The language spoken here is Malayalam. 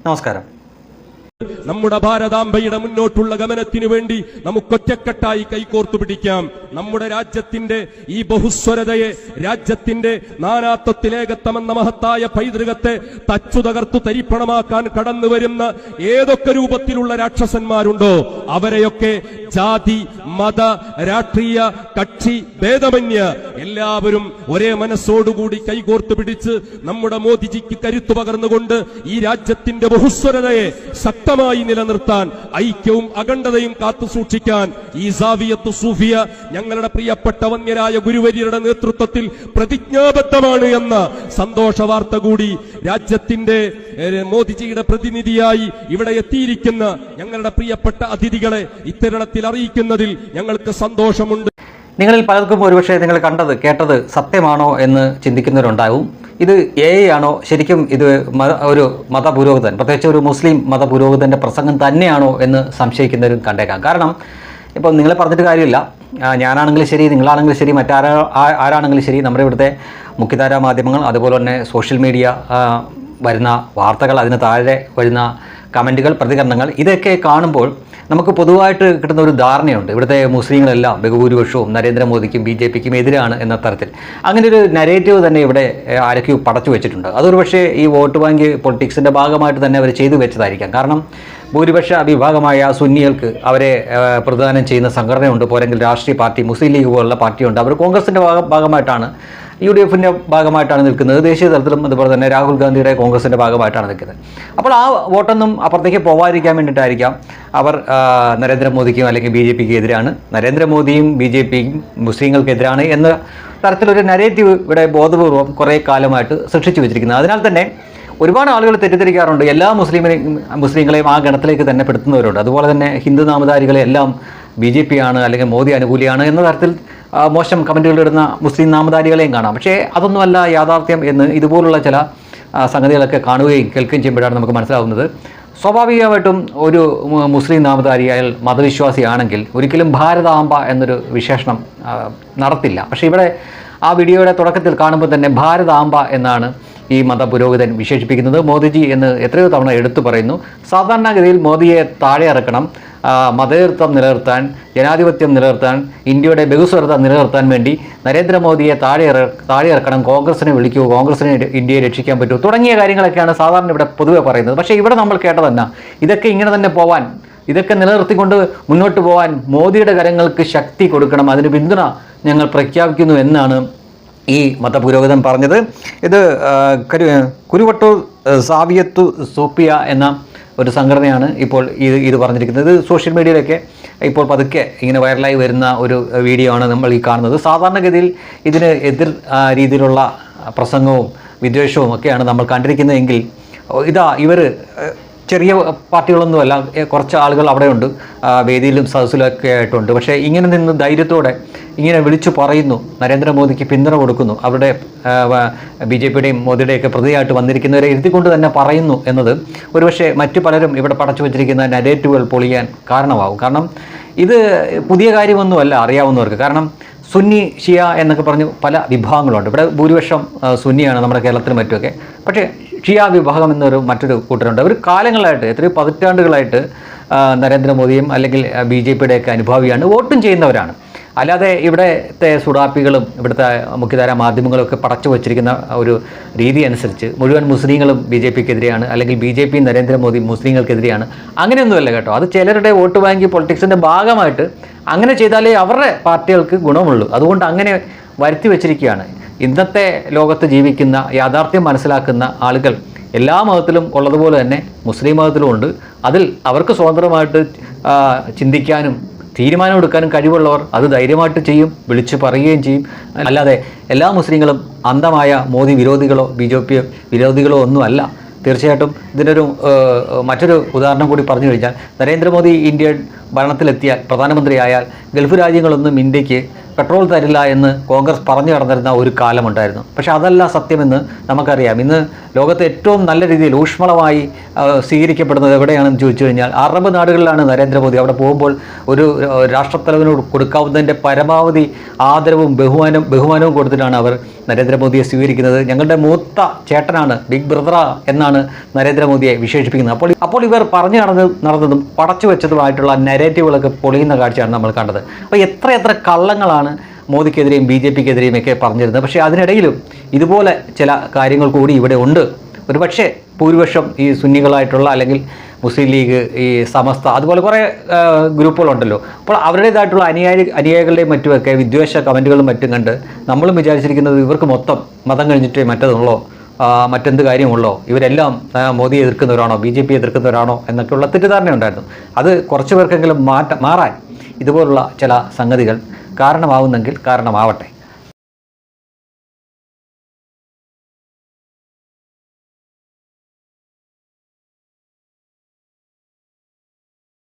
നമസ്കാരം നമ്മുടെ ഭാരതാംബയുടെ മുന്നോട്ടുള്ള ഗമനത്തിനു വേണ്ടി നമുക്കൊറ്റക്കെട്ടായി കൈകോർത്തു പിടിക്കാം. നമ്മുടെ രാജ്യത്തിന്റെ ഈ ബഹുസ്വരതയെ രാജ്യത്തിന്റെ നാനാത്വത്തിലേകത്തമെന്ന മഹത്തായ പൈതൃകത്തെ തച്ചു തകർത്തു തരിപ്പണമാക്കാൻ കടന്നു വരുന്ന ഏതൊക്കെ രൂപത്തിലുള്ള രാക്ഷസന്മാരുണ്ടോ അവരെയൊക്കെ ജാതി മത രാഷ്ട്രീയ കക്ഷി ഭേദമന്യ എല്ലാവരും ഒരേ മനസ്സോടുകൂടി കൈകോർത്തു പിടിച്ച് നമ്മുടെ മോദിജിക്ക് കരുത്തു പകർന്നുകൊണ്ട് ഈ രാജ്യത്തിന്റെ ബഹുസ്വരതയെ ശക്തമായി നിലനിർത്താൻ ഐക്യവും അഖണ്ഡതയും കാത്തു സൂക്ഷിക്കാൻ ഈ സാവിയത്ത് സൂഫിയ ഞങ്ങളുടെ പ്രിയപ്പെട്ട വന്യരായ ഗുരുവര്യരുടെ നേതൃത്വത്തിൽ പ്രതിജ്ഞാബദ്ധമാണ് എന്ന സന്തോഷ വാർത്ത കൂടി രാജ്യത്തിന്റെ മോദിജിയുടെ പ്രതിനിധിയായി ഇവിടെ എത്തിയിരിക്കുന്ന ഞങ്ങളുടെ പ്രിയപ്പെട്ട അതിഥികളെ ഇത്തരണത്തിൽ അറിയിക്കുന്നതിൽ ഞങ്ങൾക്ക് സന്തോഷമുണ്ട്. നിങ്ങളിൽ പലർക്കും ഒരുപക്ഷെ നിങ്ങൾ കണ്ടത് കേട്ടത് സത്യമാണോ എന്ന് ചിന്തിക്കുന്നവരുണ്ടാവും. ഇത് എ ആണോ? ശരിക്കും ഇത് ഒരു മതപുരോഹിതൻ പ്രത്യേകിച്ച് ഒരു മുസ്ലിം മതപുരോഹിതന്റെ പ്രസംഗം തന്നെയാണോ എന്ന് സംശയിക്കുന്നവരും കണ്ടേക്കാം. കാരണം ഇപ്പം നിങ്ങളെ പറഞ്ഞിട്ട് കാര്യമില്ല. ഞാനാണെങ്കിലും ശരി നിങ്ങളാണെങ്കിലും ശരി മറ്റാരാ ആരാണെങ്കിലും ശരി നമ്മുടെ ഇവിടുത്തെ മുഖ്യധാരാ മാധ്യമങ്ങൾ അതുപോലെ തന്നെ സോഷ്യൽ മീഡിയ വരുന്ന വാർത്തകൾ അതിന് താഴെ വരുന്ന കമന്റുകൾ പ്രതികരണങ്ങൾ ഇതൊക്കെ കാണുമ്പോൾ നമുക്ക് പൊതുവായിട്ട് കിട്ടുന്ന ഒരു ധാരണയുണ്ട്. ഇവിടുത്തെ മുസ്ലിങ്ങളെല്ലാം ബഹുഭൂരിപക്ഷവും നരേന്ദ്രമോദിക്കും ബി ജെ പിക്കും എതിരാണ് എന്ന തരത്തിൽ. അങ്ങനെ ഒരു നരേറ്റീവ് തന്നെ ഇവിടെ ആരൊക്കെ പടച്ചു വെച്ചിട്ടുണ്ട്. അതൊരു പക്ഷേ ഈ വോട്ട് ബാങ്ക് പൊളിറ്റിക്സിന്റെ ഭാഗമായിട്ട് തന്നെ അവർ ചെയ്തു വെച്ചതായിരിക്കാം. കാരണം ഭൂരിപക്ഷ വിഭാഗമായ സുന്നികൾക്ക് അവരെ പ്രദാനം ചെയ്യുന്ന സംഘടനയുണ്ട്. പോരെങ്കിൽ രാഷ്ട്രീയ പാർട്ടി മുസ്ലിം ലീഗ് പോലുള്ള പാർട്ടിയുണ്ട്. അവർ കോൺഗ്രസിന്റെ ഭാഗ ഭാഗമായിട്ടാണ് യു ഡി എഫിന്റെ ഭാഗമായിട്ടാണ് നിൽക്കുന്നത്. ദേശീയ തലത്തിലും അതുപോലെ തന്നെ രാഹുൽ ഗാന്ധിയുടെ കോൺഗ്രസിന്റെ ഭാഗമായിട്ടാണ് നിൽക്കുന്നത്. അപ്പോൾ ആ വോട്ടൊന്നും അപ്പുറത്തേക്ക് പോവാതിരിക്കാൻ വേണ്ടിയിട്ടായിരിക്കാം അവർ നരേന്ദ്രമോദിക്കും അല്ലെങ്കിൽ ബി ജെ പിക്ക് എതിരാണ്. നരേന്ദ്രമോദിയും ബി ജെ പിയും മുസ്ലിങ്ങൾക്കെതിരാണ് എന്ന തരത്തിലൊരു നരേറ്റീവ് ഇവിടെ ബോധപൂർവം കുറേ കാലമായിട്ട് സൃഷ്ടിച്ചു വെച്ചിരിക്കുന്നത്. അതിനാൽ തന്നെ ഒരുപാട് ആളുകൾ തെറ്റിദ്ധരിക്കാറുണ്ട്. എല്ലാ മുസ്ലിമിനെയും മുസ്ലിങ്ങളെയും ആ ഗണത്തിലേക്ക് തന്നെ പെടുത്തുന്നവരുണ്ട് അതുപോലെ തന്നെ ഹിന്ദു നാമധാരികളെ എല്ലാം ബി ജെ പി ആണ് അല്ലെങ്കിൽ മോദി അനുകൂലിയാണ് എന്ന തരത്തിൽ മോശം കമന്റുകൾ ഇടുന്ന മുസ്ലിം നാമധാരികളെയും കാണാം. പക്ഷേ അതൊന്നുമല്ല യാഥാർത്ഥ്യം എന്ന് ഇതുപോലുള്ള ചില സംഗതികളൊക്കെ കാണുകയും കേൾക്കുകയും ചെയ്യുമ്പോഴാണ് നമുക്ക് മനസ്സിലാവുന്നത്. സ്വാഭാവികമായിട്ടും ഒരു മുസ്ലിം നാമധാരിയായാൽ മതവിശ്വാസിയാണെങ്കിൽ ഒരിക്കലും ഭാരതാംബ എന്നൊരു വിശേഷണം നടത്തില്ല. പക്ഷേ ഇവിടെ ആ വീഡിയോയുടെ തുടക്കത്തിൽ കാണുമ്പോൾ തന്നെ ഭാരതാംബ എന്നാണ് ഈ മതപുരോഹിതൻ വിശേഷിപ്പിക്കുന്നത്. മോദിജി എന്ന് എത്രയോ തവണ എടുത്തു പറയുന്നു. സാധാരണഗതിയിൽ മോദിയെ താഴെ ഇറക്കണം. മതേതൃത്വം നിലനിർത്താൻ ജനാധിപത്യം നിലനിർത്താൻ ഇന്ത്യയുടെ ബഹുസ്വരത നിലനിർത്താൻ വേണ്ടി നരേന്ദ്രമോദിയെ താഴെ താഴെ ഇറക്കണം കോൺഗ്രസിനെ വിളിക്കൂ കോൺഗ്രസിനെ ഇന്ത്യയെ രക്ഷിക്കാൻ പറ്റൂ തുടങ്ങിയ കാര്യങ്ങളൊക്കെയാണ് സാധാരണ ഇവിടെ പൊതുവെ പറയുന്നത്. പക്ഷേ ഇവിടെ നമ്മൾ കേട്ടതന്നെ ഇതൊക്കെ ഇങ്ങനെ തന്നെ പോവാൻ ഇതൊക്കെ നിലനിർത്തിക്കൊണ്ട് മുന്നോട്ട് പോകാൻ മോദിയുടെ കരങ്ങൾക്ക് ശക്തി കൊടുക്കണം അതിന് പിന്തുണ ഞങ്ങൾ പ്രഖ്യാപിക്കുന്നു എന്നാണ് ഈ മതപുരോഹിതൻ പറഞ്ഞത്. ഇത് കുരുവട്ടൂർ സാവിയത്തു സോപ്പിയ എന്ന ഒരു സംഘടനയാണ് ഇപ്പോൾ ഇത് ഇത് പറഞ്ഞിരിക്കുന്നത്. ഇത് സോഷ്യൽ മീഡിയയിലൊക്കെ ഇപ്പോൾ പതുക്കെ ഇങ്ങനെ വൈറലായി വരുന്ന ഒരു വീഡിയോ ആണ് നമ്മൾ ഈ കാണുന്നത്. സാധാരണഗതിയിൽ ഇതിന് എതിർ രീതിയിലുള്ള പ്രസംഗവും വിദ്വേഷവും ഒക്കെയാണ് നമ്മൾ കണ്ടിരിക്കുന്നതെങ്കിൽ ഇതാ ഇവർ ചെറിയ പാർട്ടികളൊന്നുമല്ല കുറച്ച് ആളുകൾ അവിടെയുണ്ട്. വേദിയിലും സദസ്സിലൊക്കെ ആയിട്ടുണ്ട്. പക്ഷേ ഇങ്ങനെ നിന്ന് ധൈര്യത്തോടെ ഇങ്ങനെ വിളിച്ചു പറയുന്നു നരേന്ദ്രമോദിക്ക് പിന്തുണ കൊടുക്കുന്നു. അവരുടെ ബി ജെ പിയുടെയും മോദിയുടെയൊക്കെ പ്രതിയായിട്ട് വന്നിരിക്കുന്നവരെ എഴുതിക്കൊണ്ട് തന്നെ പറയുന്നു എന്നത് ഒരുപക്ഷെ മറ്റു പലരും ഇവിടെ പടച്ചു വച്ചിരിക്കുന്ന നരേറ്റീവുകൾ പൊളിയാൻ കാരണമാവും കാരണം ഇത് പുതിയ കാര്യമൊന്നുമല്ല അറിയാവുന്നവർക്ക്. കാരണം സുന്നി ഷിയ എന്നൊക്കെ പറഞ്ഞു പല വിഭാഗങ്ങളുണ്ട്. ഇവിടെ ഭൂരിപക്ഷം സുന്നിയാണ് നമ്മുടെ കേരളത്തിലും മറ്റുമൊക്കെ. പക്ഷേ ഷിയ വിഭാഗം എന്നൊരു മറ്റൊരു കൂട്ടരുണ്ട്. അവർ കാലങ്ങളായിട്ട് എത്രയോ പതിറ്റാണ്ടുകളായിട്ട് നരേന്ദ്രമോദിയും അല്ലെങ്കിൽ ബി ജെ പിയുടെയൊക്കെ അനുഭാവിയാണ് വോട്ടും ചെയ്യുന്നവരാണ്. അല്ലാതെ ഇവിടുത്തെ സുഡാപ്പികളും ഇവിടുത്തെ മുഖ്യധാര മാധ്യമങ്ങളൊക്കെ പടച്ചു വച്ചിരിക്കുന്ന ഒരു രീതി അനുസരിച്ച് മുഴുവൻ മുസ്ലിങ്ങളും ബി ജെ പിക്കെതിരെയാണ് അല്ലെങ്കിൽ ബി ജെ പി നരേന്ദ്രമോദി മുസ്ലിങ്ങൾക്കെതിരെയാണ്. അങ്ങനെയൊന്നുമല്ല കേട്ടോ. അത് ചിലരുടെ വോട്ട് ബാങ്ക് പൊളിറ്റിക്സിന്റെ ഭാഗമായിട്ട് അങ്ങനെ ചെയ്താലേ അവരുടെ പാർട്ടികൾക്ക് ഗുണമുള്ളൂ. അതുകൊണ്ട് അങ്ങനെ വരുത്തി വച്ചിരിക്കുകയാണ്. ഇന്നത്തെ ലോകത്ത് ജീവിക്കുന്ന യാഥാർത്ഥ്യം മനസ്സിലാക്കുന്ന ആളുകൾ എല്ലാ മതത്തിലും ഉള്ളതുപോലെ തന്നെ മുസ്ലിം മതത്തിലും ഉണ്ട്. അതിൽ അവർക്ക് സ്വതന്ത്രമായിട്ട് ചിന്തിക്കാനും തീരുമാനമെടുക്കാനും കഴിവുള്ളവർ അത് ധൈര്യമായിട്ട് ചെയ്യും വിളിച്ചു പറയുകയും ചെയ്യും. അല്ലാതെ എല്ലാ മുസ്ലിങ്ങളും അന്ധമായ മോദി വിരോധികളോ ബി ജെ പി വിരോധികളോ ഒന്നുമല്ല. തീർച്ചയായിട്ടും ഇതിനൊരു മറ്റൊരു ഉദാഹരണം കൂടി പറഞ്ഞു കഴിഞ്ഞാൽ നരേന്ദ്രമോദി ഇന്ത്യ ഭരണത്തിലെത്തിയാൽ പ്രധാനമന്ത്രിയായാൽ ഗൾഫ് രാജ്യങ്ങളൊന്നും ഇന്ത്യയ്ക്ക് പെട്രോൾ തരില്ല എന്ന് കോൺഗ്രസ് പറഞ്ഞു കടന്നിരുന്ന ഒരു കാലമുണ്ടായിരുന്നു. പക്ഷേ അതല്ല സത്യമെന്ന് നമുക്കറിയാം. ഇന്ന് ലോകത്തെ ഏറ്റവും നല്ല രീതിയിൽ ഊഷ്മളമായി സ്വീകരിക്കപ്പെടുന്നത് എവിടെയാണെന്ന് ചോദിച്ചു കഴിഞ്ഞാൽ അറബ് നാടുകളിലാണ് നരേന്ദ്രമോദി. അവിടെ പോകുമ്പോൾ ഒരു രാഷ്ട്രത്തലവനോട് കൊടുക്കാവുന്നതിന്റെ പരമാവധി ആദരവും ബഹുമാനം ബഹുമാനവും കൊടുത്തിട്ടാണ് അവർ നരേന്ദ്രമോദിയെ സ്വീകരിക്കുന്നത്. ഞങ്ങളുടെ മൂത്ത ചേട്ടനാണ് ബിഗ് ബ്രദറ എന്നാണ് നരേന്ദ്രമോദിയെ വിശേഷിപ്പിക്കുന്നത്. അപ്പോൾ അപ്പോൾ ഇവർ പറഞ്ഞു നടന്ന് നടന്നതും പടച്ചു വെച്ചതുമായിട്ടുള്ള നെരേറ്റീവുകളൊക്കെ പൊളിയുന്ന കാഴ്ചയാണ് നമ്മൾ കണ്ടത്. അപ്പോൾ എത്ര എത്ര കള്ളങ്ങളാണ് മോദിക്കെതിരെയും ബി ജെ പിക്കെതിരെയും ഒക്കെ പറഞ്ഞിരുന്നത്. പക്ഷേ അതിനിടയിലും ഇതുപോലെ ചില കാര്യങ്ങൾ കൂടി ഇവിടെ ഉണ്ട്. ഒരുപക്ഷെ ഭൂരിപക്ഷം ഈ സുന്നികളായിട്ടുള്ള അല്ലെങ്കിൽ മുസ്ലിം ലീഗ് ഈ സമസ്ത അതുപോലെ കുറേ ഗ്രൂപ്പുകളുണ്ടല്ലോ. അപ്പോൾ അവരുടേതായിട്ടുള്ള അനുയായി അനുയായികളുടെയും മറ്റുമൊക്കെ വിദ്വേഷ കമന്റുകളും മറ്റും കണ്ട് നമ്മളും വിചാരിച്ചിരിക്കുന്നത് ഇവർക്ക് മൊത്തം മതം കഴിഞ്ഞിട്ടേ മറ്റതുള്ളോ മറ്റെന്ത് കാര്യമുള്ളോ? ഇവരെല്ലാം മോദി എതിർക്കുന്നവരാണോ ബി ജെ പി എതിർക്കുന്നവരാണോ എന്നൊക്കെയുള്ള തെറ്റിദ്ധാരണ ഉണ്ടായിരുന്നു അത് കുറച്ച് പേർക്കെങ്കിലും മാറ്റ മാറാൻ ഇതുപോലുള്ള ചില സംഗതികൾ കാരണമാവുന്നെങ്കിൽ കാരണമാവട്ടെ.